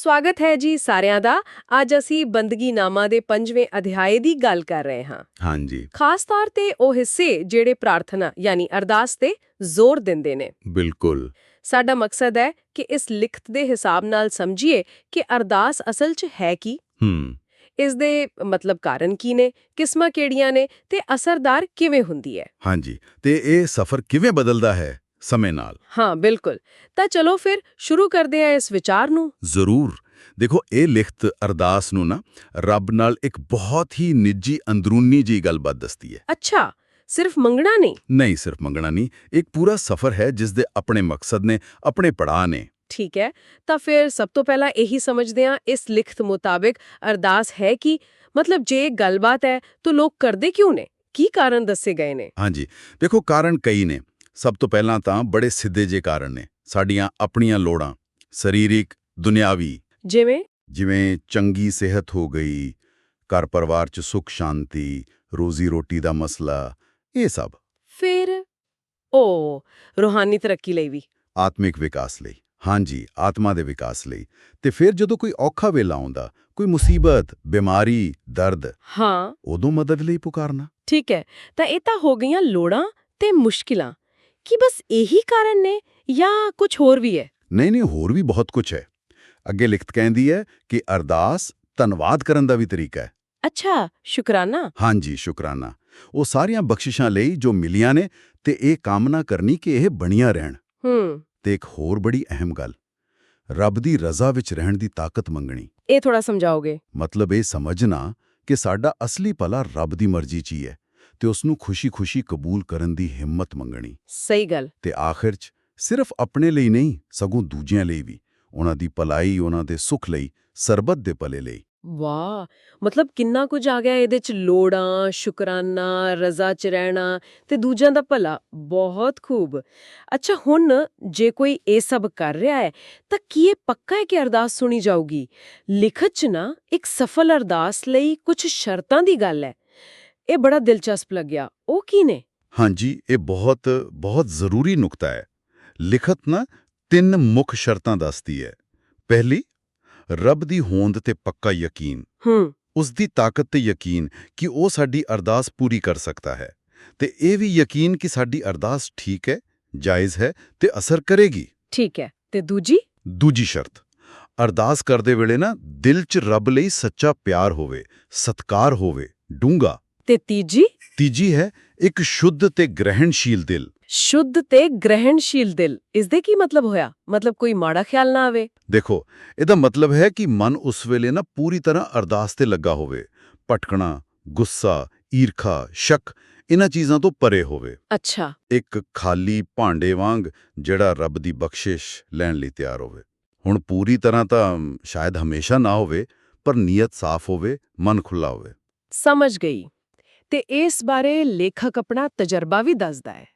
ਸਵਾਗਤ ਹੈ ਜੀ ਸਾਰਿਆਂ ਦਾ। ਅੱਜ ਅਸੀਂ ਬੰਦਗੀਨਾਮਾ ਦੇ ਪੰਜਵੇਂ ਅਧਿਆਏ ਦੀ ਗੱਲ ਕਰ ਰਹੇ ਹਾਂ। ਹਾਂਜੀ। ਖਾਸ ਤੌਰ ਤੇ ਉਹ ਹਿੱਸੇ ਜਿਹੜੇ ਪ੍ਰਾਰਥਨਾ ਯਾਨੀ ਅਰਦਾਸ ਤੇ ਜ਼ੋਰ ਦਿੰਦੇ ਨੇ। ਬਿਲਕੁਲ। ਸਾਡਾ ਮਕਸਦ ਹੈ ਕਿ ਇਸ ਲਿਖਤ ਦੇ ਹਿਸਾਬ ਨਾਲ ਸਮਝੀਏ ਕਿ ਅਰਦਾਸ ਅਸਲ 'ਚ ਹੈ ਕੀ। ਹੂੰ। ਇਸ ਦੇ ਮਤਲਬ ਕਾਰਨ ਕੀ ਨੇ ਕਿਸਮਾਂ ਕਿਹੜੀਆਂ ਨੇ ਤੇ ਅਸਰਦਾਰ ਕਿਵੇਂ ਹੁੰਦੀ ਹੈ? ਹਾਂਜੀ। ਤੇ ਇਹ ਸਫ਼ਰ ਕਿਵੇਂ ਬਦਲਦਾ ਹੈ? ਸਮੇਂ ਨਾਲ। ਹਾਂ ਬਿਲਕੁਲ। ਤਾਂ ਚਲੋ ਫਿਰ ਸ਼ੁਰੂ ਕਰਦੇ ਹਾਂ ਇਸ ਵਿਚਾਰ ਨੂੰ। ਜ਼ਰੂਰ। ਦੇਖੋ ਇਹ ਲਿਖਤ ਅਰਦਾਸ ਨੂੰ ਨਾ ਰੱਬ ਨਾਲ ਇੱਕ ਬਹੁਤ ਹੀ ਨਿੱਜੀ ਅੰਦਰੂਨੀ ਜੀ ਗੱਲਬਾਤ ਦੱਸਦੀ ਹੈ। ਅੱਛਾ ਸਿਰਫ ਮੰਗਣਾ ਨਹੀਂ? ਨਹੀਂ ਸਿਰਫ ਮੰਗਣਾ ਨਹੀਂ। ਇੱਕ ਪੂਰਾ ਸਫ਼ਰ ਹੈ ਜਿਸ ਦੇ ਆਪਣੇ ਮਕਸਦ ਨੇ ਆਪਣੇ ਪੜਾਅ ਨੇ। ਠੀਕ ਹੈ। ਤਾਂ ਫਿਰ ਸਭ ਤੋਂ ਪਹਿਲਾਂ ਇਹੀ ਸਮਝਦੇ ਹਾਂ ਇਸ ਲਿਖਤ ਮੁਤਾਬਿਕ ਅਰਦਾਸ ਹੈ ਕਿ ਮਤਲਬ ਜੇ ਗੱਲਬਾਤ ਹੈ ਤਾਂ ਲੋਕ ਕਰਦੇ ਕਿਉਂ ਨੇ? ਕੀ ਕਾਰਨ ਦੱਸੇ ਗਏ ਨੇ? ਹਾਂਜੀ। ਦੇਖੋ ਕਾਰਨ ਕਈ ਨੇ। ਸਭ ਤੋਂ ਪਹਿਲਾਂ ਤਾਂ ਬੜੇ ਸਿੱਧੇ ਜੇ ਕਾਰਨ ਨੇ ਸਾਡੀਆਂ ਆਪਣੀਆਂ ਲੋੜਾਂ ਸਰੀਰਿਕ ਦੁਨਿਆਵੀ। ਜਿਵੇਂ? ਜਿਵੇਂ ਚੰਗੀ ਸਿਹਤ ਹੋ ਗਈ ਘਰ ਪਰਿਵਾਰ 'ਚ ਸੁੱਖ ਸ਼ਾਂਤੀ ਰੋਜ਼ੀ ਰੋਟੀ ਦਾ ਮਸਲਾ ਇਹ ਸਭ। ਫਿਰ? ਉਹ ਰੂਹਾਨੀ ਤਰੱਕੀ ਲਈ ਵੀ। ਆਤਮਿਕ ਵਿਕਾਸ ਲਈ। ਹਾਂਜੀ ਆਤਮਾ ਦੇ ਵਿਕਾਸ ਲਈ। ਤੇ ਫਿਰ ਜਦੋਂ ਕੋਈ ਔਖਾ ਵੇਲਾ ਆਉਂਦਾ ਕੋਈ ਮੁਸੀਬਤ ਬਿਮਾਰੀ ਦਰਦ ਹਾਂ। ਉਦੋਂ ਮਦਦ ਲਈ ਪੁਕਾਰਨਾ। ਠੀਕ ਹੈ ਤਾਂ ਇਹ ਤਾਂ ਹੋ ਗਈਆਂ ਲੋੜਾਂ ਤੇ ਮੁਸ਼ਕਿਲਾਂ। ਕੀ ਬਸ ਇਹੀ ਕਾਰਨ ਨੇ ਜਾਂ ਕੁਝ ਹੋਰ ਵੀ ਹੈ ਨਹੀਂ ਨਹੀਂ ਹੋਰ ਵੀ ਬਹੁਤ ਕੁਝ ਹੈ ਅੱਗੇ ਲਿਖਤ ਕਹਿੰਦੀ ਹੈ ਕਿ ਅਰਦਾਸ ਧੰਨਵਾਦ ਕਰਨ ਦਾ ਵੀ ਤਰੀਕਾ ਹੈ ਅੱਛਾ ਸ਼ੁਕਰਾਨਾ ਹਾਂਜੀ ਸ਼ੁਕਰਾਨਾ ਉਹ ਸਾਰੀਆਂ ਬਖਸ਼ਿਸ਼ਾਂ ਲਈ ਜੋ ਮਿਲੀਆਂ ਨੇ ਤੇ ਇਹ ਕਾਮਨਾ ਕਰਨੀ ਕਿ ਇਹ ਬਣੀਆਂ ਰਹਿਣ ਹੂੰ ਤੇ ਇੱਕ ਹੋਰ ਬੜੀ ਅਹਿਮ ਗੱਲ ਰੱਬ ਦੀ ਰਜ਼ਾ ਵਿੱਚ ਰਹਿਣ ਦੀ ਤਾਕਤ ਮੰਗਣੀ ਇਹ ਥੋੜਾ ਸਮਝਾਓਗੇ ਮਤਲਬ ਇਹ ਸਮਝਣਾ ਕਿ ਸਾਡਾ ਅਸਲੀ ਭਲਾ ਰੱਬ ਦੀ ਮਰਜ਼ੀ 'ਚ ਹੀ ਹੈ ਤੇ ਉਸ ਨੂੰ ਖੁਸ਼ੀ-ਖੁਸ਼ੀ ਕਬੂਲ ਕਰਨ ਦੀ ਹਿੰਮਤ ਮੰਗਣੀ। ਸਹੀ ਗੱਲ। ਤੇ ਆਖਿਰ 'ਚ ਸਿਰਫ ਆਪਣੇ ਲਈ ਨਹੀਂ ਸਗੋਂ ਦੂਜਿਆਂ ਲਈ ਵੀ ਉਹਨਾਂ ਦੀ ਭਲਾਈ ਉਹਨਾਂ ਦੇ ਸੁੱਖ ਲਈ ਸਰਬੱਤ ਦੇ ਭਲੇ ਲਈ। ਵਾਹ! ਮਤਲਬ ਕਿੰਨਾ ਕੁਝ ਆ ਗਿਆ ਇਹਦੇ ਚ ਲੋੜਾਂ ਸ਼ੁਕਰਾਨਾ ਰਜ਼ਾ ਚ ਰਹਿਣਾ ਤੇ ਦੂਜਿਆਂ ਦਾ ਭਲਾ। ਬਹੁਤ ਖੂਬ। ਅੱਛਾ ਹੁਣ ਜੇ ਕੋਈ ਇਹ ਸਭ ਕਰ ਰਿਹਾ ਹੈ ਤਾਂ ਕੀ ਇਹ ਪੱਕਾ ਹੈ ਕਿ ਅਰਦਾਸ ਸੁਣੀ ਜਾਊਗੀ? ਲਿਖਤ ਚ ਨਾ ਇੱਕ ਸਫਲ ਅਰਦਾਸ ਲਈ ਕੁਝ ਸ਼ਰਤਾਂ ਦੀ ਗੱਲ ਹੈ। ਇਹ ਬੜਾ ਦਿਲਚਸਪ ਲੱਗਿਆ। ਉਹ ਕੀ ਨੇ? ਹਾਂਜੀ ਇਹ ਬਹੁਤ ਬਹੁਤ ਜ਼ਰੂਰੀ ਨੁਕਤਾ ਹੈ। ਲਿਖਤ ਨਾ ਤਿੰਨ ਮੁੱਖ ਸ਼ਰਤਾਂ ਦੱਸਦੀ ਹੈ। ਪਹਿਲੀ ਰੱਬ ਦੀ ਹੋਂਦ ਤੇ ਪੱਕਾ ਯਕੀਨ। ਹੂੰ। ਉਸ ਦੀ ਤਾਕਤ ਤੇ ਯਕੀਨ ਕਿ ਉਹ ਸਾਡੀ ਅਰਦਾਸ ਪੂਰੀ ਕਰ ਸਕਦਾ ਹੈ। ਤੇ ਇਹ ਵੀ ਯਕੀਨ ਕਿ ਸਾਡੀ ਅਰਦਾਸ ਠੀਕ ਹੈ ਜਾਇਜ਼ ਹੈ ਤੇ ਅਸਰ ਕਰੇਗੀ। ਠੀਕ ਹੈ। ਤੇ ਦੂਜੀ? ਦੂਜੀ ਸ਼ਰਤ ਅਰਦਾਸ ਕਰਦੇ ਵੇਲੇ ਨਾ ਦਿਲ 'ਚ ਰੱਬ ਲਈ ਸੱਚਾ ਪਿਆਰ ਹੋਵੇ ਸਤਕਾਰ ਹੋਵੇ ਡੂੰਗਾ ਤੇ ਤੀਜੀ? ਤੀਜੀ ਹੈ ਇੱਕ ਸ਼ੁੱਧ ਤੇ ਗ੍ਰਹਿਣਸ਼ੀਲ ਦਿਲ। ਸ਼ੁੱਧ ਤੇ ਗ੍ਰਹਿਣਸ਼ੀਲ ਦਿਲ ਇਸ ਦੇ ਕੀ ਮਤਲਬ ਹੋਇਆ? ਮਤਲਬ ਕੋਈ ਮਾੜਾ ਖਿਆਲ ਨਾ ਆਵੇ? ਦੇਖੋ ਇਹਦਾ ਮਤਲਬ ਹੈ ਕਿ ਮਨ ਉਸ ਵੇਲੇ ਨਾ ਪੂਰੀ ਤਰ੍ਹਾਂ ਅਰਦਾਸ ਤੇ ਲੱਗਾ ਹੋਵੇ। ਭਟਕਣਾ ਗੁੱਸਾ ਈਰਖਾ ਸ਼ੱਕ ਇਹਨਾਂ ਚੀਜ਼ਾਂ ਤੋਂ ਪਰੇ ਹੋਵੇ। ਅੱਛਾ। ਇੱਕ ਖਾਲੀ ਭਾਂਡੇ ਵਾਂਗ ਜਿਹੜਾ ਰੱਬ ਦੀ ਬਖਸ਼ਿਸ਼ ਲੈਣ ਲਈ ਤਿਆਰ ਹੋਵੇ। ਹੁਣ ਪੂਰੀ ਤਰ੍ਹਾਂ ਤਾਂ ਸ਼ਾਇਦ ਹਮੇਸ਼ਾ ਨਾ ਹੋਵੇ ਪਰ ਨੀਅਤ ਸਾਫ਼ ਹੋਵੇ ਮਨ ਖੁੱਲਾ ਹੋਵੇ। ਸਮਝ ਗਈ। ਤੇ ਇਸ ਬਾਰੇ ਲੇਖਕ ਆਪਣਾ ਤਜਰਬਾ ਵੀ ਦੱਸਦਾ ਹੈ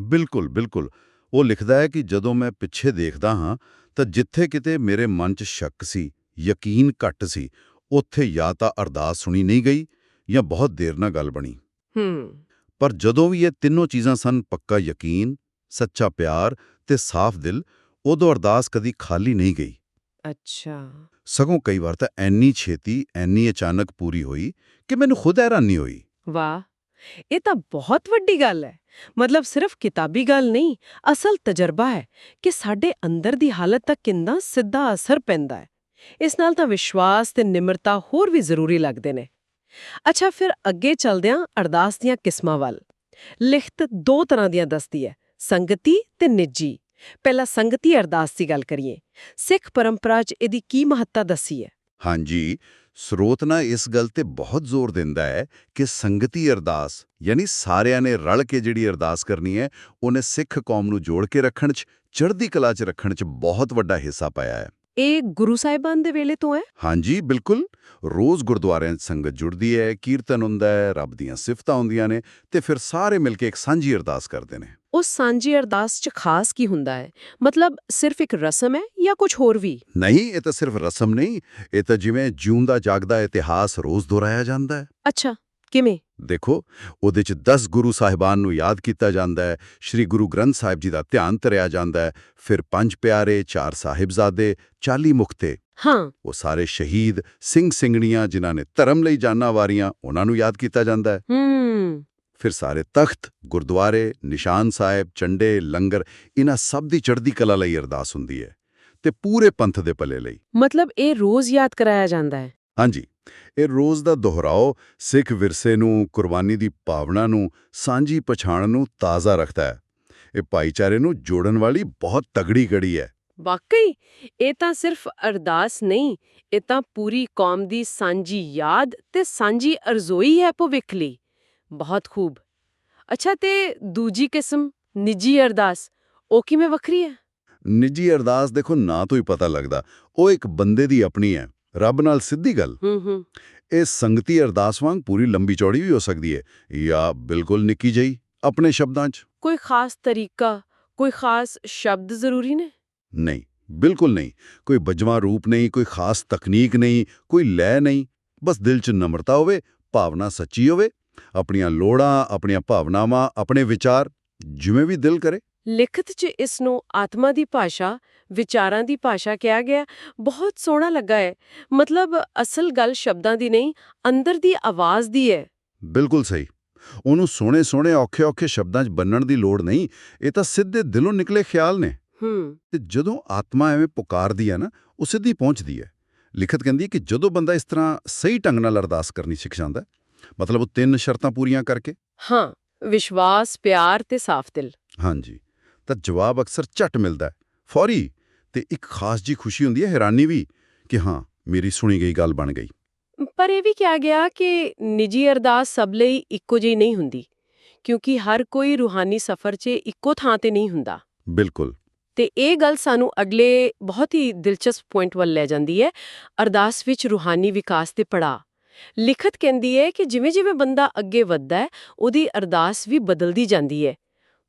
ਬਿਲਕੁਲ ਬਿਲਕੁਲ। ਉਹ ਲਿਖਦਾ ਹੈ ਕਿ ਜਦੋਂ ਮੈਂ ਪਿੱਛੇ ਦੇਖਦਾ ਹਾਂ ਤਾਂ ਜਿੱਥੇ ਕਿਤੇ ਮੇਰੇ ਮਨ 'ਚ ਸ਼ੱਕ ਸੀ ਯਕੀਨ ਘੱਟ ਸੀ ਉੱਥੇ ਜਾਂ ਤਾਂ ਅਰਦਾਸ ਸੁਣੀ ਨਹੀਂ ਗਈ ਜਾਂ ਬਹੁਤ ਦੇਰ ਨਾਲ ਗੱਲ ਬਣੀ। ਹੂੰ। ਪਰ ਜਦੋਂ ਵੀ ਇਹ ਤਿੰਨੋਂ ਚੀਜ਼ਾਂ ਸਨ ਪੱਕਾ ਯਕੀਨ ਸੱਚਾ ਪਿਆਰ ਤੇ ਸਾਫ਼ ਦਿਲ ਉਦੋਂ ਅਰਦਾਸ ਕਦੀ ਖਾਲੀ ਨਹੀਂ ਗਈ। ਅੱਛਾ। ਸਗੋਂ ਕਈ ਵਾਰ ਤਾਂ ਐਨੀ ਛੇਤੀ ਐਨੀ ਅਚਾਨਕ ਪੂਰੀ ਹੋਈ ਕਿ ਮੈਨੂੰ ਖੁਦ ਹੈਰਾਨੀ ਹੋਈ। ਵਾਹ, ਇਹ ਤਾਂ ਬਹੁਤ ਵੱਡੀ ਗੱਲ ਹੈ। ਮਤਲਬ ਸਿਰਫ ਕਿਤਾਬੀ ਗੱਲ ਨਹੀਂ, ਅਸਲ ਤਜਰਬਾ ਹੈ ਕਿ ਸਾਡੇ ਅੰਦਰ ਦੀ ਹਾਲਤ ਤੱਕ ਕਿੰਨਾ ਸਿੱਧਾ ਅਸਰ ਪੈਂਦਾ ਹੈ। ਇਸ ਨਾਲ ਤਾਂ ਵਿਸ਼ਵਾਸ ਤੇ ਨਿਮਰਤਾ ਹੋਰ ਵੀ ਜ਼ਰੂਰੀ ਲੱਗਦੇ ਨੇ। ਅੱਛਾ, ਫਿਰ ਅੱਗੇ ਚੱਲਦਿਆਂ ਅਰਦਾਸ ਦੀਆਂ ਕਿਸਮਾਂ ਵੱਲ। ਲਿਖਤ ਦੋ ਤਰ੍ਹਾਂ ਦੀਆਂ ਦੱਸਦੀ ਹੈ, ਸੰਗਤੀ ਤੇ ਨਿੱਜੀ। ਪਹਿਲਾਂ ਸੰਗਤੀ ਅਰਦਾਸ ਦੀ ਗੱਲ ਕਰੀਏ। ਸਿੱਖ ਪਰੰਪਰਾ 'ਚ ਇਹਦੀ ਕੀ ਮਹੱਤਤਾ ਦੱਸੀ ਹੈ? ਹਾਂਜੀ ਸਰੋਤ ਨਾ ਇਸ ਗੱਲ ਤੇ ਬਹੁਤ ਜ਼ੋਰ ਦਿੰਦਾ ਹੈ ਕਿ ਸੰਗਤੀ ਅਰਦਾਸ ਯਾਨੀ ਸਾਰਿਆਂ ਨੇ ਰਲ ਕੇ ਜਿਹੜੀ ਅਰਦਾਸ ਕਰਨੀ ਹੈ ਉਹਨੇ ਸਿੱਖ ਕੌਮ ਨੂੰ ਜੋੜ ਕੇ ਰੱਖਣ 'ਚ ਚੜ੍ਹਦੀ ਕਲਾ 'ਚ ਰੱਖਣ 'ਚ ਬਹੁਤ ਵੱਡਾ ਹਿੱਸਾ ਪਾਇਆ ਹੈ। ਇਹ ਗੁਰੂ ਸਾਹਿਬਾਨ ਦੇ ਵੇਲੇ ਤੋਂ ਹੈ? ਹਾਂਜੀ ਬਿਲਕੁਲ। ਰੋਜ਼ ਗੁਰਦੁਆਰਿਆਂ 'ਚ ਸੰਗਤ ਜੁੜਦੀ ਹੈ ਕੀਰਤਨ ਹੁੰਦਾ ਹੈ ਰੱਬ ਦੀਆਂ ਸਿਫਤਾਂ ਹੁੰਦੀਆਂ ਨੇ ਤੇ ਫਿਰ ਸਾਰੇ ਮਿਲ ਕੇ ਇੱਕ ਸਾਂਝੀ ਅਰਦਾਸ ਕਰਦੇ ਨੇ। ਉਸ ਸਾਂਝੀ ਅਰਦਾਸ 'ਚ ਖਾਸ ਕੀ ਹੁੰਦਾ ਹੈ? ਮਤਲਬ ਸਿਰਫ ਇੱਕ ਰਸਮ ਹੈ ਜਾਂ ਕੁਝ ਹੋਰ ਵੀ? ਨਹੀਂ ਇਹ ਤਾਂ ਸਿਰਫ ਰਸਮ ਨਹੀਂ ਇਹ ਤਾਂ ਜਿਵੇਂ ਜਿਉਂਦਾ ਜਾਗਦਾ ਇਤਿਹਾਸ ਰੋਜ਼ ਦੁਹਰਾਇਆ ਜਾਂਦਾ ਹੈ। ਅੱਛਾ ਕਿਵੇਂ? ਦੇਖੋ ਉਹਦੇ 'ਚ 10 ਗੁਰੂ ਸਾਹਿਬਾਨ ਨੂੰ ਯਾਦ ਕੀਤਾ ਜਾਂਦਾ ਹੈ ਸ਼੍ਰੀ ਗੁਰੂ ਗ੍ਰੰਥ ਸਾਹਿਬ ਜੀ ਦਾ ਧਿਆਨ ਧਰਿਆ ਜਾਂਦਾ ਹੈ ਫਿਰ ਪੰਜ ਪਿਆਰੇ ਚਾਰ ਸਾਹਿਬਜ਼ਾਦੇ 40 ਮੁਖਤੇ। ਹਾਂ। ਉਹ ਸਾਰੇ ਸ਼ਹੀਦ ਸਿੰਘ ਸਿੰਘਣੀਆਂ ਜਿਨ੍ਹਾਂ ਨੇ ਧਰਮ ਲਈ ਜਾਨਾਂ ਵਾਰੀਆਂ ਉਹਨਾਂ ਨੂੰ ਯਾਦ ਕੀਤਾ ਜਾਂਦਾ ਹੈ। ਹੂੰ। ਫਿਰ ਸਾਰੇ ਤਖਤ ਗੁਰਦੁਆਰੇ ਨਿਸ਼ਾਨ ਸਾਹਿਬ ਚੰਡੇ ਲੰਗਰ ਇਹਨਾਂ ਸਭ ਦੀ ਚੜ੍ਹਦੀ ਕਲਾ ਲਈ ਅਰਦਾਸ ਹੁੰਦੀ ਹੈ ਤੇ ਪੂਰੇ ਪੰਥ ਦੇ ਭਲੇ ਲਈ। ਮਤਲਬ ਇਹ ਰੋਜ਼ ਯਾਦ ਕਰਾਇਆ ਜਾਂਦਾ ਹੈ? ਹਾਂਜੀ ਇਹ ਰੋਜ਼ ਦਾ ਦੁਹਰਾਓ ਸਿੱਖ ਵਿਰਸੇ ਨੂੰ ਕੁਰਬਾਨੀ ਦੀ ਭਾਵਨਾ ਨੂੰ ਸਾਂਝੀ ਪਛਾਣ ਨੂੰ ਤਾਜ਼ਾ ਰੱਖਦਾ ਹੈ। ਇਹ ਭਾਈਚਾਰੇ ਨੂੰ ਜੋੜਨ ਵਾਲੀ ਬਹੁਤ ਤਗੜੀ ਕੜੀ ਹੈ। ਵਾਕਈ? ਇਹ ਤਾਂ ਸਿਰਫ ਅਰਦਾਸ ਨਹੀਂ ਇਹ ਤਾਂ ਪੂਰੀ ਕੌਮ ਦੀ ਸਾਂਝੀ ਯਾਦ ਤੇ ਸਾਂਝੀ ਅਰਜ਼ੋਈ ਹੈ ਭਵਿੱਖ ਲਈ। ਬਹੁਤ ਖੂਬ ਅੱਛਾ ਤੇ ਦੂਜੀ ਕਿਸਮ ਨਿੱਜੀ ਅਰਦਾਸ ਉਹ ਕਿਵੇਂ ਵੱਖਰੀ ਹੈ ਨਿੱਜੀ ਅਰਦਾਸ ਦੇਖੋ ਨਾਂ ਤੋਂ ਹੀ ਪਤਾ ਲੱਗਦਾ ਉਹ ਇੱਕ ਬੰਦੇ ਦੀ ਆਪਣੀ ਹੈ ਰੱਬ ਨਾਲ ਸਿੱਧੀ ਗੱਲ ਹੂੰ ਹੂੰ ਇਹ ਸੰਗਤੀ ਅਰਦਾਸ ਵਾਂਗ ਪੂਰੀ ਲੰਬੀ ਚੌੜੀ ਵੀ ਹੋ ਸਕਦੀ ਹੈ ਜਾਂ ਬਿਲਕੁਲ ਨਿੱਕੀ ਜਿਹੀ ਆਪਣੇ ਸ਼ਬਦਾਂ 'ਚ ਕੋਈ ਖਾਸ ਤਰੀਕਾ ਕੋਈ ਖਾਸ ਸ਼ਬਦ ਜ਼ਰੂਰੀ ਨੇ ਨਹੀਂ ਬਿਲਕੁਲ ਨਹੀਂ ਕੋਈ ਬਜਵਾ ਰੂਪ ਨਹੀਂ ਕੋਈ ਖਾਸ ਤਕਨੀਕ ਨਹੀਂ ਕੋਈ ਲੈ ਨਹੀਂ ਬਸ ਦਿਲ 'ਚ ਨਮਰਤਾ ਹੋਵੇ ਭਾਵਨਾ ਸੱਚੀ ਹੋਵੇ ਆਪਣੀਆਂ ਲੋੜਾਂ ਆਪਣੀਆਂ ਭਾਵਨਾਵਾਂ ਆਪਣੇ ਵਿਚਾਰ ਜਿਵੇਂ ਵੀ ਦਿਲ ਕਰੇ। ਲਿਖਤ 'ਚ ਇਸ ਨੂੰ ਆਤਮਾ ਦੀ ਭਾਸ਼ਾ ਵਿਚਾਰਾਂ ਦੀ ਭਾਸ਼ਾ ਕਿਹਾ ਗਿਆ। ਬਹੁਤ ਸੋਹਣਾ ਲੱਗਾ ਹੈ ਮਤਲਬ ਅਸਲ ਗੱਲ ਸ਼ਬਦਾਂ ਦੀ ਨਹੀਂ ਅੰਦਰ ਦੀ ਆਵਾਜ਼ ਦੀ ਹੈ ਬਿਲਕੁਲ ਸਹੀ। ਉਹਨੂੰ ਸੋਹਣੇ ਸੋਹਣੇ ਔਖੇ ਔਖੇ ਸ਼ਬਦਾਂ 'ਚ ਬੰਨਣ ਦੀ ਲੋੜ ਨਹੀਂ। ਇਹ ਤਾਂ ਸਿੱਧੇ ਦਿਲੋਂ ਨਿਕਲੇ ਖਿਆਲ ਨੇ। ਹੂੰ। ਤੇ ਜਦੋਂ ਆਤਮਾ ਐਵੇਂ ਪੁਕਾਰਦੀ ਹੈ ਨਾ ਉਹ ਸਿੱਧੀ ਪਹੁੰਚਦੀ ਹੈ ਲਿਖਤ ਕਹਿੰਦੀ ਹੈ ਕਿ ਜਦੋਂ ਬੰਦਾ ਇਸ ਤਰ੍ਹਾਂ ਸਹੀ ਢੰਗ ਨਾਲ ਅਰਦਾਸ ਕਰਨੀ ਸਿੱਖ ਜਾਂਦਾ ਮਤਲਬ ਉਹ ਤਿੰਨ ਸ਼ਰਤਾਂ ਪੂਰੀਆਂ ਕਰਕੇ? ਹਾਂ ਵਿਸ਼ਵਾਸ ਪਿਆਰ ਤੇ ਸਾਫ਼ ਦਿਲ। ਹਾਂਜੀ ਤਾਂ ਜਵਾਬ ਅਕਸਰ ਝਟ ਮਿਲਦਾ ਹੈ। ਫੌਰੀ ਤੇ ਇੱਕ ਖਾਸ ਜੀ ਖੁਸ਼ੀ ਹੁੰਦੀ ਹੈ ਹੈਰਾਨੀ ਵੀ ਕਿ ਹਾਂ ਮੇਰੀ ਸੁਣੀ ਗਈ ਗੱਲ ਬਣ ਗਈ। ਪਰ ਇਹ ਵੀ ਕਿਹਾ ਗਿਆ ਕਿ ਨਿੱਜੀ ਅਰਦਾਸ ਸਭ ਲਈ ਇੱਕੋ ਜਿਹੀ ਨਹੀਂ ਹੁੰਦੀ ਕਿਉਂਕਿ ਹਰ ਕੋਈ ਰੂਹਾਨੀ ਸਫ਼ਰ 'ਚ ਇੱਕੋ ਥਾਂ ਤੇ ਨਹੀਂ ਹੁੰਦਾ। ਬਿਲਕੁਲ। ਤੇ ਇਹ ਗੱਲ ਸਾਨੂੰ ਅਗਲੇ ਬਹੁਤ ਹੀ ਦਿਲਚਸਪ ਪੁਆਇੰਟ ਵੱਲ ਲੈ ਜਾਂਦੀ ਹੈ ਅਰਦਾਸ ਵਿੱਚ ਰੂਹਾਨੀ ਵਿਕਾਸ ਦੇ ਪੜਾਅ। ਲਿਖਤ ਕਹਿੰਦੀ ਹੈ ਕਿ ਜਿਵੇਂ-ਜਿਵੇਂ ਬੰਦਾ ਅੱਗੇ ਵੱਧਦਾ ਹੈ ਉਹਦੀ ਅਰਦਾਸ ਵੀ ਬਦਲਦੀ ਜਾਂਦੀ ਹੈ।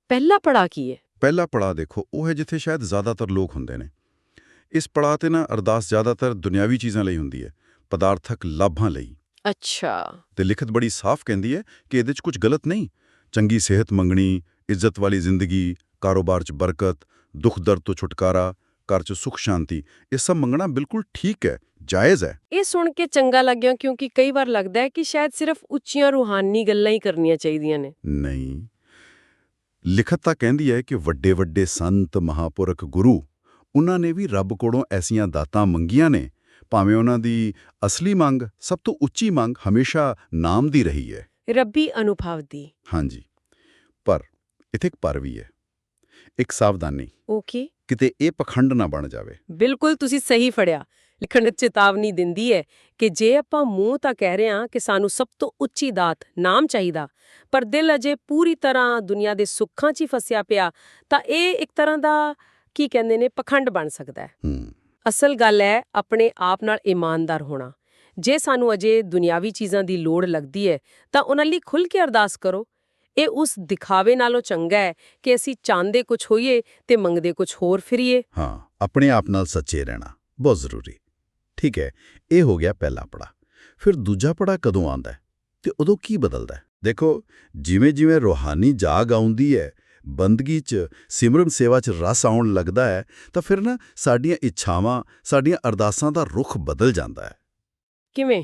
ਪਹਿਲਾ ਪੜਾਅ ਕੀ ਹੈ? ਪਹਿਲਾ ਪੜਾਅ ਦੇਖੋ ਉਹ ਹੈ ਜਿੱਥੇ ਸ਼ਾਇਦ ਜ਼ਿਆਦਾਤਰ ਲੋਕ ਹੁੰਦੇ ਨੇ। ਇਸ ਪੜਾਅ ਤੇ ਨਾ ਅਰਦਾਸ ਜ਼ਿਆਦਾਤਰ ਦੁਨਿਆਵੀ ਚੀਜ਼ਾਂ ਲਈ ਹੁੰਦੀ ਹੈ ਪਦਾਰਥਕ ਲਾਭਾਂ ਲਈ। ਅੱਛਾ। ਤੇ ਲਿਖਤ ਬੜੀ ਸਾਫ਼ ਕਹਿੰਦੀ ਹੈ ਕਿ ਇਹਦੇ 'ਚ ਕੁਝ ਗਲਤ ਨਹੀਂ। ਚੰਗੀ ਸਿਹਤ ਮੰਗਣੀ ਇੱਜ਼ਤ ਵਾਲੀ ਜ਼ਿੰਦਗੀ ਕਾਰੋਬਾਰ 'ਚ ਬਰਕਤ ਦੁੱਖ ਦਰਦ ਤੋਂ ਛੁਟਕਾਰਾ ਘਰ 'ਚ ਸੁਖ ਸ਼ਾਂਤੀ ਇਹ ਸਭ ਮੰਗਣਾ ਬਿਲਕੁਲ ਠੀਕ ਹੈ ਜਾਇਜ਼ ਹੈ। ਇਹ ਸੁਣ ਕੇ ਚੰਗਾ ਲੱਗਿਆ ਕਿਉਂਕਿ ਕਈ ਵਾਰ ਲੱਗਦਾ ਹੈ ਕਿ ਸ਼ਾਇਦ ਸਿਰਫ ਉੱਚੀਆਂ ਰੂਹਾਨੀ ਗੱਲਾਂ ਹੀ ਕਰਨੀਆਂ ਚਾਹੀਦੀਆਂ ਨੇ। ਨਹੀਂ। ਲਿਖਤ ਤਾਂ ਕਹਿੰਦੀ ਹੈ ਕਿ ਵੱਡੇ ਵੱਡੇ ਸੰਤ ਮਹਾਪੁਰਖ ਗੁਰੂ ਉਹਨਾਂ ਨੇ ਵੀ ਰੱਬ ਕੋਲੋਂ ਐਸੀਆਂ ਦਾਤਾਂ ਮੰਗੀਆਂ ਨੇ ਭਾਵੇਂ ਉਹਨਾਂ ਦੀ ਅਸਲੀ ਮੰਗ ਸਭ ਤੋਂ ਉੱਚੀ ਮੰਗ ਹਮੇਸ਼ਾ ਨਾਮ ਦੀ ਰਹੀ ਹੈ। ਰੱਬੀ ਅਨੁਭਵ ਦੀ। ਹਾਂਜੀ। ਪਰ ਇੱਥੇ ਇੱਕ ਪਰ ਵੀ ਹੈ। ਇੱਕ ਸਾਵਧਾਨੀ। ਓਕੇ ਕਿਤੇ ਇਹ ਪਖੰਡ ਨਾ ਬਣ ਜਾਵੇ। ਬਿਲਕੁਲ ਤੁਸੀਂ ਸਹੀ ਫੜਿਆ। ਲਿਖਣ ਵਿੱਚ ਚੇਤਾਵਨੀ ਦਿੰਦੀ ਹੈ ਕਿ ਜੇ ਆਪਾਂ ਮੂੰਹ ਤਾਂ ਕਹਿ ਰਹੇ ਹਾਂ ਕਿ ਸਾਨੂੰ ਸਭ ਤੋਂ ਉੱਚੀ ਦਾਤ ਨਾਮ ਚਾਹੀਦਾ ਪਰ ਦਿਲ ਅਜੇ ਪੂਰੀ ਤਰ੍ਹਾਂ ਦੁਨੀਆ ਦੇ ਸੁੱਖਾਂ 'ਚ ਹੀ ਫਸਿਆ ਪਿਆ ਤਾਂ ਇਹ ਇੱਕ ਤਰ੍ਹਾਂ ਦਾ ਕੀ ਕਹਿੰਦੇ ਨੇ ਪਖੰਡ ਬਣ ਸਕਦਾ ਹੈ। ਅਸਲ ਗੱਲ ਹੈ ਆਪਣੇ ਆਪ ਨਾਲ ਇਮਾਨਦਾਰ ਹੋਣਾ। ਜੇ ਸਾਨੂੰ ਅਜੇ ਦੁਨਿਆਵੀ ਚੀਜ਼ਾਂ ਦੀ ਲੋੜ ਲੱਗਦੀ ਹੈ ਤਾਂ ਉਹਨਾਂ ਲਈ ਖੁੱਲ੍ਹ ਕੇ ਅਰਦਾਸ ਕਰੋ। ਇਹ ਉਸ ਦਿਖਾਵੇ ਨਾਲੋਂ ਚੰਗਾ ਹੈ ਕਿ ਅਸੀਂ ਚਾਹੁੰਦੇ ਕੁਝ ਹੋਈਏ ਤੇ ਮੰਗਦੇ ਕੁਝ ਹੋਰ ਫਿਰੀਏ। ਹਾਂ ਆਪਣੇ ਆਪ ਨਾਲ ਸੱਚੇ ਰਹਿਣਾ ਬਹੁਤ ਜ਼ਰੂਰੀ। ਠੀਕ ਹੈ ਇਹ ਹੋ ਗਿਆ ਪਹਿਲਾ ਪੜਾ ਫਿਰ ਦੂਜਾ ਪੜਾ ਕਦੋਂ ਆਉਂਦਾ ਹੈ ਤੇ ਉਦੋਂ ਕੀ ਬਦਲਦਾ ਹੈ? ਦੇਖੋ ਜਿਵੇਂ ਜਿਵੇਂ ਰੋਹਾਨੀ ਜਾਗ ਆਉਂਦੀ ਹੈ ਬੰਦਗੀ 'ਚ ਸਿਮਰਨ ਸੇਵਾ 'ਚ ਰਸ ਆਉਣ ਲੱਗਦਾ ਹੈ ਤਾਂ ਫਿਰ ਨਾ ਸਾਡੀਆਂ ਇੱਛਾਵਾਂ ਸਾਡੀਆਂ ਅਰਦਾਸਾਂ ਦਾ ਰੁਖ ਬਦਲ ਜਾਂਦਾ ਹੈ। ਕਿਵੇਂ?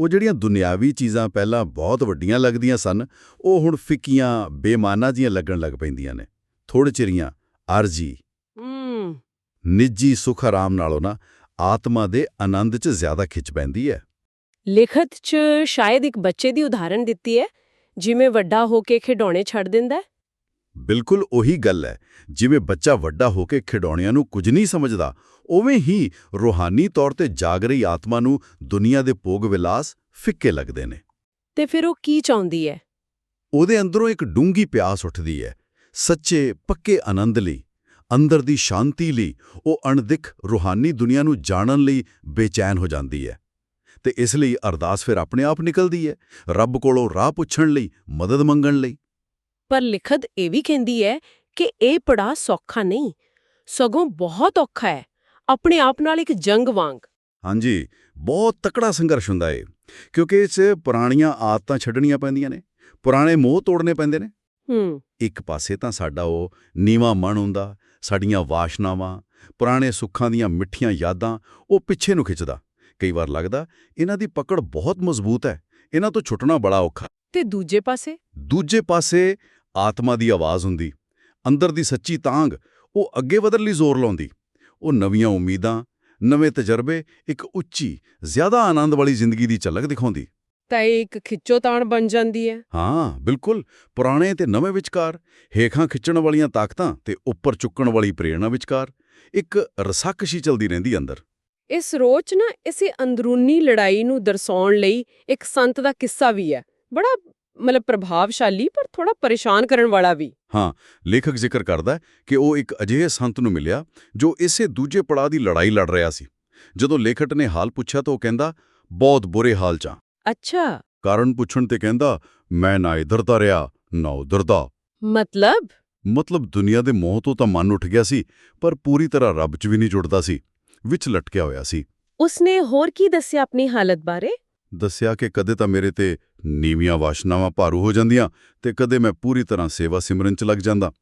ਉਹ ਜਿਹੜੀਆਂ ਦੁਨਿਆਵੀ ਚੀਜ਼ਾਂ ਪਹਿਲਾਂ ਬਹੁਤ ਵੱਡੀਆਂ ਲੱਗਦੀਆਂ ਸਨ ਉਹ ਹੁਣ ਫਿੱਕੀਆਂ ਬੇਮਾਨਾ ਜੀਆਂ ਲੱਗਣ ਲੱਗ ਪੈਂਦੀਆਂ ਨੇ। ਥੋੜ੍ਹੇ ਚਿਰੀਆਂ ਆਰਜੀ। ਹੂੰ। ਨਿੱਜੀ ਸੁਖ ਆਰਾਮ ਨਾਲੋਂ ਨਾ ਆਤਮਾ ਦੇ ਆਨੰਦ 'ਚ ਜ਼ਿਆਦਾ ਖਿੱਚ ਪੈਂਦੀ ਹੈ ਲਿਖਤ 'ਚ ਸ਼ਾਇਦ ਇੱਕ ਬੱਚੇ ਦੀ ਉਦਾਹਰਣ ਦਿੱਤੀ ਹੈ ਜਿਵੇਂ ਵੱਡਾ ਹੋ ਕੇ ਖਿਡੌਣੇ ਛੱਡ ਦਿੰਦਾ ਹੈ ਬਿਲਕੁਲ ਉਹੀ ਗੱਲ ਹੈ ਜਿਵੇਂ ਬੱਚਾ ਵੱਡਾ ਹੋ ਕੇ ਖਿਡੌਣਿਆਂ ਨੂੰ ਕੁਝ ਨਹੀਂ ਸਮਝਦਾ ਉਵੇਂ ਹੀ ਰੂਹਾਨੀ ਤੌਰ ਤੇ ਜਾਗ ਰਹੀ ਆਤਮਾ ਨੂੰ ਦੁਨੀਆ ਦੇ ਭੋਗ ਵਿਲਾਸ ਫਿੱਕੇ ਲੱਗਦੇ ਨੇ। ਤੇ ਫਿਰ ਉਹ ਕੀ ਚਾਹੁੰਦੀ ਹੈ? ਉਹਦੇ ਅੰਦਰੋਂ ਇੱਕ ਡੂੰਗੀ ਪਿਆਸ ਉੱਠਦੀ ਹੈ ਸੱਚੇ ਪੱਕੇ ਆਨੰਦ ਲਈ ਅੰਦਰ ਦੀ ਸ਼ਾਂਤੀ ਲਈ ਉਹ ਅਣਦਿਖ ਰੂਹਾਨੀ ਦੁਨੀਆ ਨੂੰ ਜਾਣਨ ਲਈ ਬੇਚੈਨ ਹੋ ਜਾਂਦੀ ਹੈ। ਤੇ ਇਸ ਲਈ ਅਰਦਾਸ ਫਿਰ ਆਪਣੇ ਆਪ ਨਿਕਲਦੀ ਹੈ ਰੱਬ ਕੋਲੋਂ ਰਾਹ ਪੁੱਛਣ ਲਈ ਮਦਦ ਮੰਗਣ ਲਈ। ਪਰ ਲਿਖਤ ਇਹ ਵੀ ਕਹਿੰਦੀ ਹੈ ਕਿ ਇਹ ਪੜਾ ਸੌਖਾ ਨਹੀਂ ਸਗੋਂ ਬਹੁਤ ਔਖਾ ਹੈ ਆਪਣੇ ਆਪ ਨਾਲ ਇੱਕ ਜੰਗ ਵਾਂਗ। ਹਾਂਜੀ ਬਹੁਤ ਤਕੜਾ ਸੰਘਰਸ਼ ਹੁੰਦਾ ਏ ਕਿਉਂਕਿ ਇਸ ਪੁਰਾਣੀਆਂ ਆਦਤਾਂ ਛੱਡਣੀਆਂ ਪੈਂਦੀਆਂ ਨੇ ਪੁਰਾਣੇ ਮੋਹ ਤੋੜਨੇ ਪੈਂਦੇ ਨੇ। ਹੂੰ। ਇੱਕ ਪਾਸੇ ਤਾਂ ਸਾਡਾ ਉਹ ਨੀਵਾਂ ਮਨ ਹੁੰਦਾ ਸਾਡੀਆਂ ਵਾਸ਼ਨਾਵਾਂ ਪੁਰਾਣੇ ਸੁੱਖਾਂ ਦੀਆਂ ਮਿੱਠੀਆਂ ਯਾਦਾਂ ਉਹ ਪਿੱਛੇ ਨੂੰ ਖਿੱਚਦਾ। ਕਈ ਵਾਰ ਲੱਗਦਾ ਇਹਨਾਂ ਦੀ ਪਕੜ ਬਹੁਤ ਮਜ਼ਬੂਤ ਹੈ ਇਹਨਾਂ ਤੋਂ ਛੁੱਟਣਾ ਬੜਾ ਔਖਾ। ਤੇ ਦੂਜੇ ਪਾਸੇ? ਦੂਜੇ ਪਾਸੇ ਆਤਮਾ ਦੀ ਆਵਾਜ਼ ਹੁੰਦੀ ਅੰਦਰ ਦੀ ਸੱਚੀ ਤਾਂਗ ਉਹ ਅੱਗੇ ਵਧਣ ਲਈ ਜ਼ੋਰ ਲਾਉਂਦੀ। ਉਹ ਨਵੀਆਂ ਉਮੀਦਾਂ ਨਵੇਂ ਤਜਰਬੇ ਇੱਕ ਉੱਚੀ ਜ਼ਿਆਦਾ ਆਨੰਦ ਵਾਲੀ ਜ਼ਿੰਦਗੀ ਦੀ ਝਲਕ ਦਿਖਾਉਂਦੀ। ਤਾਂ ਇਹ ਇੱਕ ਖਿੱਚੋਤਾਣ ਬਣ ਜਾਂਦੀ ਹੈ। ਹਾਂ ਬਿਲਕੁਲ। ਪੁਰਾਣੇ ਤੇ ਨਵੇਂ ਵਿਚਕਾਰ ਹੇਖਾਂ ਖਿੱਚਣ ਵਾਲੀਆਂ ਤਾਕਤਾਂ ਤੇ ਉੱਪਰ ਚੁੱਕਣ ਵਾਲੀ ਪ੍ਰੇਰਣਾ ਵਿਚਕਾਰ ਇੱਕ ਰਸਾਕਸ਼ੀ ਚਲਦੀ ਰਹਿੰਦੀ ਅੰਦਰ। ਇਸ ਰੋਚ ਨਾ ਇਸੇ ਅੰਦਰੂਨੀ ਲੜਾਈ ਨੂੰ ਦਰਸਾਉਣ ਲਈ ਇੱਕ ਸੰਤ ਦਾ ਕਿੱਸਾ ਵੀ ਹੈ। ਬੜਾ ਮਤਲਬ ਪ੍ਰਭਾਵਸ਼ਾਲੀ ਪਰ ਥੋੜਾ ਪਰੇਸ਼ਾਨ ਕਰਨ ਵਾਲਾ ਵੀ। ਹਾਂ ਲੇਖਕ ਜ਼ਿਕਰ ਕਰਦਾ ਹੈ ਕਿ ਉਹ ਇੱਕ ਅਜਿਹੇ ਸੰਤ ਨੂੰ ਮਿਲਿਆ ਜੋ ਇਸੇ ਦੂਜੇ ਪੜਾਅ ਦੀ ਲੜਾਈ ਲੜ ਰਿਹਾ ਸੀ। ਜਦੋਂ ਲੇਖਕ ਨੇ ਹਾਲ ਪੁੱਛਿਆ ਤਾਂ ਉਹ ਕਹਿੰਦਾ ਬਹੁਤ ਬੁਰੇ ਹਾਲ 'ਚ ਅੱਛਾ। ਕਾਰਨ ਪੁੱਛਣ ਤੇ ਕਹਿੰਦਾ ਮੈਂ ਨਾ ਇਧਰ ਦਾ ਰਿਹਾ ਨਾ ਉਧਰ ਦਾ। ਮਤਲਬ? ਮਤਲਬ ਦੁਨੀਆ ਦੇ ਮੋਹ ਤੋਂ ਤਾਂ ਮਨ ਉੱਠ ਗਿਆ ਸੀ ਪਰ ਪੂਰੀ ਤਰ੍ਹਾਂ ਰੱਬ 'ਚ ਵੀ ਨਹੀਂ ਜੁੜਦਾ ਸੀ। ਵਿੱਚ ਲਟਕਿਆ ਹੋਇਆ ਸੀ। ਉਸਨੇ ਹੋਰ ਕੀ ਦੱਸਿਆ ਆਪਣੀ ਹਾਲਤ ਬਾਰੇ? ਦੱਸਿਆ ਕਿ ਕਦੇ ਤਾਂ ਮੇਰੇ ਤੇ ਨੀਵੀਆਂ ਵਾਸ਼ਨਾਵਾਂ ਭਾਰੂ ਹੋ ਜਾਂਦੀਆਂ ਤੇ ਕਦੇ ਮੈਂ ਪੂਰੀ ਤਰ੍ਹਾਂ ਸੇਵਾ ਸਿਮਰਨ 'ਚ ਲੱਗ ਜਾਂਦਾ।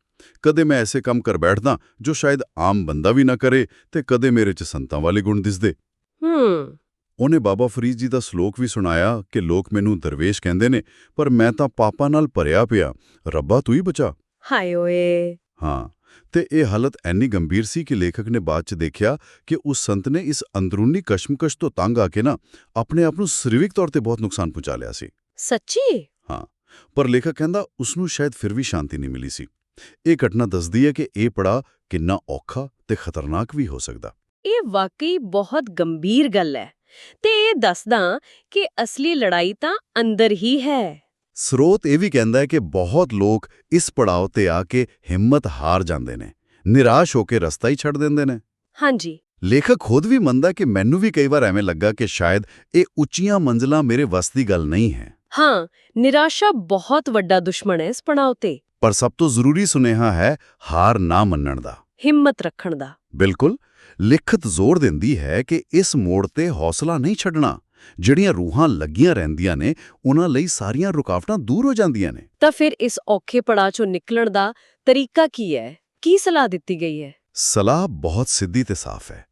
ਕਦੇ ਮੈਂ ਐਸੇ ਕੰਮ ਕਰ ਬੈਠਦਾ ਜੋ ਸ਼ਾਇਦ ਆਮ ਬੰਦਾ ਵੀ ਨਾ ਕਰੇ ਤੇ ਕਦੇ ਮੇਰੇ 'ਚ ਸੰਤਾਂ ਵਾਲੇ ਗੁਣ ਦਿਸਦੇ। ਹੂੰ। ਉਹਨੇ ਬਾਬਾ ਫਰੀਦ ਜੀ ਦਾ ਸ਼ਲੋਕ ਵੀ ਸੁਣਾਇਆ ਕਿ ਲੋਕ ਮੈਨੂੰ ਦਰਵੇਸ਼ ਕਹਿੰਦੇ ਨੇ ਪਰ ਮੈਂ ਤਾਂ ਪਾਪਾਂ ਨਾਲ ਭਰਿਆ ਪਿਆ। ਰੱਬਾ ਤੂੰ ਹੀ ਬਚਾ। ਹਾਏ ਓਏ। ਹਾਂ। ਤੇ ਇਹ ਹਾਲਤ ਐਨੀ ਗੰਭੀਰ ਸੀ ਕਿ ਲੇਖਕ ਨੇ ਬਾਅਦ ਚ ਦੇਖਿਆ ਕਿ ਉਸ ਸੰਤ ਨੇ ਇਸ ਅੰਦਰੂਨੀ ਕਸ਼ਮਕਸ਼ ਤੋਂ ਤੰਗ ਆ ਕੇ ਨਾ ਆਪਣੇ ਆਪ ਨੂੰ ਸਰੀਰਕ ਤੌਰ ਤੇ ਬਹੁਤ ਨੁਕਸਾਨ ਪਹੁੰਚਾ ਲਿਆ ਸੀ। ਸੱਚੀ? ਪਰ ਲੇਖਕ ਕਹਿੰਦਾ ਉਸ ਨੂੰ ਸ਼ਾਇਦ ਫਿਰ ਵੀ ਸ਼ਾਂਤੀ ਨਹੀਂ ਮਿਲੀ ਸੀ। ਇਹ ਘਟਨਾ ਦੱਸਦੀ ਹੈ ਕਿ ਇਹ ਪੜਾ ਕਿੰਨਾ ਔਖਾ ਤੇ ਖਤਰਨਾਕ ਵੀ ਹੋ ਸਕਦਾ। ਇਹ ਵਾਕਈ ਬਹੁਤ ਗੰਭੀਰ ਗੱਲ ਹੈ ਤੇ ਇਹ ਦੱਸਦਾ ਕਿ ਅਸਲੀ ਲੜਾਈ ਤਾਂ ਅੰਦਰ ਹੀ ਹੈ। ਸਰੋਤ ਇਹ ਵੀ ਕਹਿੰਦਾ ਹੈ ਕਿ ਬਹੁਤ ਲੋਕ ਇਸ ਪੜਾਅ ਤੇ ਆ ਕੇ ਹਿੰਮਤ ਹਾਰ ਜਾਂਦੇ ਨੇ ਨਿਰਾਸ਼ ਹੋ ਕੇ ਰਸਤਾ ਹੀ ਛੱਡ ਦਿੰਦੇ ਨੇ। ਹਾਂਜੀ। ਲੇਖਕ ਖੁਦ ਵੀ ਮੰਨਦਾ ਕਿ ਮੈਨੂੰ ਵੀ ਕਈ ਵਾਰ ਐਵੇਂ ਲੱਗਾ ਕਿ ਸ਼ਾਇਦ ਇਹ ਉੱਚੀਆਂ ਮੰਜ਼ਲਾਂ ਮੇਰੇ ਵੱਸ ਦੀ ਗੱਲ ਨਹੀਂ ਹੈ। ਹਾਂ ਨਿਰਾਸ਼ਾ ਬਹੁਤ ਵੱਡਾ ਦੁਸ਼ਮਣ ਹੈ ਇਸ ਪੜਾਅ ਤੇ। ਪਰ ਸਭ ਤੋਂ ਜ਼ਰੂਰੀ ਸੁਨੇਹਾ ਹੈ ਹਾਰ ਨਾ ਮੰਨਣ ਦਾ। ਹਿੰਮਤ ਰੱਖਣ ਦਾ। ਬਿਲਕੁਲ ਲਿਖਤ ਜ਼ੋਰ ਦਿੰਦੀ ਹੈ ਕਿ ਇਸ ਮੋੜ ਤੇ ਹੌਸਲਾ ਨਹੀਂ ਛੱਡਣਾ। ਜਿਹੜੀਆਂ ਰੂਹਾਂ ਲੱਗੀਆਂ ਰਹਿੰਦੀਆਂ ਨੇ ਉਹਨਾਂ ਲਈ ਸਾਰੀਆਂ ਰੁਕਾਵਟਾਂ ਦੂਰ ਹੋ ਜਾਂਦੀਆਂ ਨੇ। ਤਾਂ ਫਿਰ ਇਸ ਔਖੇ ਪੜਾਅ ਚੋਂ ਨਿਕਲਣ ਦਾ ਤਰੀਕਾ ਕੀ ਹੈ? ਕੀ ਸਲਾਹ ਦਿੱਤੀ ਗਈ ਹੈ? ਸਲਾਹ ਬਹੁਤ ਸਿੱਧੀ ਤੇ ਸਾਫ਼ ਹੈ।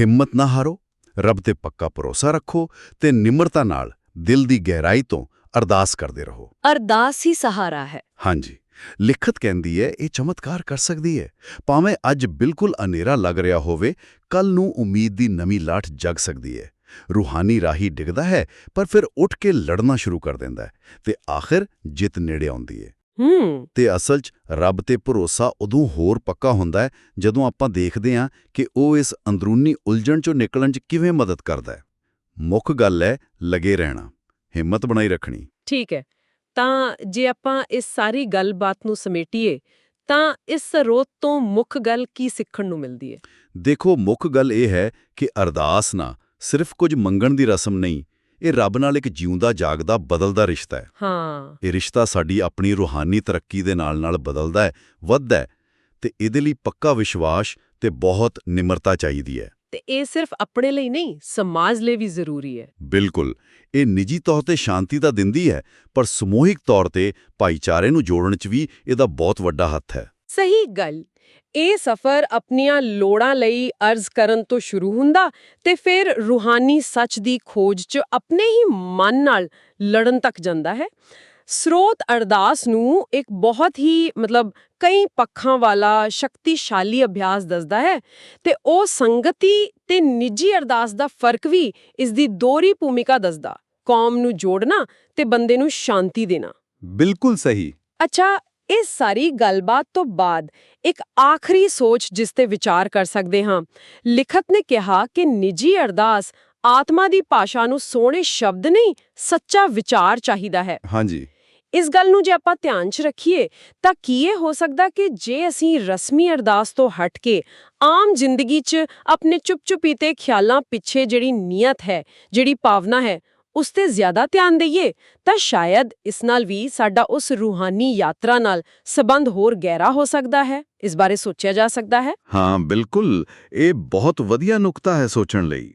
ਹਿੰਮਤ ਨਾ ਹਾਰੋ ਰੱਬ ਤੇ ਪੱਕਾ ਭਰੋਸਾ ਰੱਖੋ ਤੇ ਨਿਮਰਤਾ ਨਾਲ ਦਿਲ ਦੀ ਗਹਿਰਾਈ ਤੋਂ ਅਰਦਾਸ ਕਰਦੇ ਰਹੋ। ਅਰਦਾਸ ਹੀ ਸਹਾਰਾ ਹੈ। ਹਾਂਜੀ ਲਿਖਤ ਕਹਿੰਦੀ ਹੈ ਇਹ ਚਮਤਕਾਰ ਕਰ ਸਕਦੀ ਹੈ। ਭਾਵੇਂ ਅੱਜ ਬਿਲਕੁਲ ਹਨੇਰਾ ਲੱਗ ਰਿਹਾ ਹੋਵੇ ਕੱਲ ਨੂੰ ਉਮੀਦ ਦੀ ਨਵੀਂ ਲਾਟ ਜਗ ਸਕਦੀ ਹੈ। ਰੂਹਾਨੀ ਰਾਹੀ ਡਿੱਗਦਾ ਹੈ ਪਰ ਫਿਰ ਉੱਠ ਕੇ ਲੜਨਾ ਸ਼ੁਰੂ ਕਰ ਦਿੰਦਾ ਹੈ ਤੇ ਆਖਿਰ ਜਿੱਤ ਨੇੜੇ ਆਉਂਦੀ ਹੈ ਹੂੰ। ਤੇ ਅਸਲ 'ਚ ਰੱਬ ਤੇ ਭਰੋਸਾ ਉਦੋਂ ਹੋਰ ਪੱਕਾ ਹੁੰਦਾ ਹੈ ਜਦੋਂ ਆਪਾਂ ਦੇਖਦੇ ਹਾਂ ਕਿ ਉਹ ਇਸ ਅੰਦਰੂਨੀ ਉਲਝਣ 'ਚੋਂ ਨਿਕਲਣ 'ਚ ਕਿਵੇਂ ਮਦਦ ਕਰਦਾ ਹੈ। ਮੁੱਖ ਗੱਲ ਹੈ ਲੱਗੇ ਰਹਿਣਾ ਹਿੰਮਤ ਬਣਾਈ ਰੱਖਣੀ। ਠੀਕ ਹੈ। ਤਾਂ ਜੇ ਆਪਾਂ ਇਸ ਸਾਰੀ ਗੱਲਬਾਤ ਨੂੰ ਸਮੇਟੀਏ ਤਾਂ ਇਸ ਸਰੋਤ ਤੋਂ ਮੁੱਖ ਗੱਲ ਕੀ ਸਿੱਖਣ ਨੂੰ ਮਿਲਦੀ ਹੈ ਦੇਖੋ ਮੁੱਖ ਗੱਲ ਇਹ ਹੈ ਕਿ ਅਰਦਾਸ ਨਾ ਸਿਰਫ ਕੁਝ ਮੰਗਣ ਦੀ ਰਸਮ ਨਹੀਂ ਇਹ ਰੱਬ ਨਾਲ ਇੱਕ ਜਿਉਂਦਾ ਜਾਗਦਾ ਬਦਲਦਾ ਰਿਸ਼ਤਾ ਹੈ। ਹਾਂ। ਇਹ ਰਿਸ਼ਤਾ ਸਾਡੀ ਆਪਣੀ ਰੂਹਾਨੀ ਤਰੱਕੀ ਦੇ ਨਾਲ-ਨਾਲ ਬਦਲਦਾ ਹੈ ਵੱਧਦਾ ਹੈ ਤੇ ਇਹਦੇ ਲਈ ਪੱਕਾ ਵਿਸ਼ਵਾਸ ਤੇ ਬਹੁਤ ਨਿਮਰਤਾ ਚਾਹੀਦੀ ਹੈ। ਤੇ ਇਹ ਸਿਰਫ ਆਪਣੇ ਲਈ ਨਹੀਂ ਸਮਾਜ ਲਈ ਵੀ ਜ਼ਰੂਰੀ ਹੈ। ਬਿਲਕੁਲ ਇਹ ਨਿੱਜੀ ਤੌਰ ਤੇ ਸ਼ਾਂਤੀ ਤਾਂ ਦਿੰਦੀ ਹੈ ਪਰ ਸਮੂਹਿਕ ਤੌਰ ਤੇ ਭਾਈਚਾਰੇ ਨੂੰ ਜੋੜਨ 'ਚ ਵੀ ਇਹਦਾ ਬਹੁਤ ਵੱਡਾ ਹੱਥ ਹੈ। ਸਹੀ ਗੱਲ। ਇਹ ਸਫ਼ਰ ਆਪਣੀਆਂ ਲੋੜਾਂ ਲਈ ਅਰਜ਼ ਕਰਨ ਤੋਂ ਸ਼ੁਰੂ ਹੁੰਦਾ ਤੇ ਫਿਰ ਰੂਹਾਨੀ ਸੱਚ ਦੀ ਖੋਜ 'ਚ ਆਪਣੇ ਹੀ ਮਨ ਨਾਲ ਲੜਨ ਤੱਕ ਜਾਂਦਾ ਹੈ। ਸਰੋਤ ਅਰਦਾਸ ਨੂੰ ਇੱਕ ਬਹੁਤ ਹੀ ਮਤਲਬ ਕਈ ਪੱਖਾਂ ਵਾਲਾ ਸ਼ਕਤੀਸ਼ਾਲੀ ਅਭਿਆਸ ਦੱਸਦਾ ਹੈ ਤੇ ਉਹ ਸੰਗਤੀ ਤੇ ਨਿੱਜੀ ਅਰਦਾਸ ਦਾ ਫ਼ਰਕ ਵੀ ਇਸ ਦੀ ਦੋਹਰੀ ਭੂਮਿਕਾ ਦੱਸਦਾ। ਕੌਮ ਨੂੰ ਜੋੜਨਾ ਤੇ ਬੰਦੇ ਨੂੰ ਸ਼ਾਂਤੀ ਦੇਣਾ। ਬਿਲਕੁਲ ਸਹੀ। ਅੱਛਾ ਇਸ ਸਾਰੀ ਗੱਲਬਾਤ ਤੋਂ ਬਾਅਦ ਇੱਕ ਆਖਰੀ ਸੋਚ ਜਿਸ ਤੇ ਵਿਚਾਰ ਕਰ ਸਕਦੇ ਹਾਂ। ਲਿਖਤ ਨੇ ਕਿਹਾ ਕਿ ਨਿੱਜੀ ਅਰਦਾਸ ਆਤਮਾ ਦੀ ਭਾਸ਼ਾ ਨੂੰ ਸੋਹਣੇ ਸ਼ਬਦ ਨਹੀਂ ਸੱਚਾ ਵਿਚਾਰ ਚਾਹੀਦਾ ਹੈ। ਹਾਂਜੀ। ਇਸ ਗੱਲ ਨੂੰ ਜੇ ਆਪਾਂ ਧਿਆਨ 'ਚ ਰੱਖੀਏ ਤਾਂ ਕੀ ਇਹ ਹੋ ਸਕਦਾ ਕਿ ਜੇ ਅਸੀਂ ਰਸਮੀ ਅਰਦਾਸ ਤੋਂ ਹਟ ਕੇ ਆਮ ਜ਼ਿੰਦਗੀ 'ਚ ਆਪਣੇ ਚੁੱਪ-ਚੁਪੀਤੇ ਖਿਆਲਾਂ ਪਿੱਛੇ ਜਿਹੜੀ ਨੀਅਤ ਹੈ ਜਿਹੜੀ ਭਾਵਨਾ ਹੈ ਉਸ ਤੇ ਜ਼ਿਆਦਾ ਧਿਆਨ ਦਈਏ, ਤਾਂ ਸ਼ਾਇਦ ਇਸ ਨਾਲ ਵੀ ਸਾਡਾ ਉਸ ਰੂਹਾਨੀ ਯਾਤਰਾ ਨਾਲ ਸਬੰਧ ਹੋਰ ਗਹਿਰਾ ਹੋ ਸਕਦਾ ਹੈ। ਇਸ ਬਾਰੇ ਸੋਚਿਆ ਜਾ ਸਕਦਾ ਹੈ। ਹਾਂ, ਬਿਲਕੁਲ। ਇਹ ਬਹੁਤ ਵਧੀਆ ਨੁਕਤਾ ਹੈ ਸੋਚਣ ਲਈ।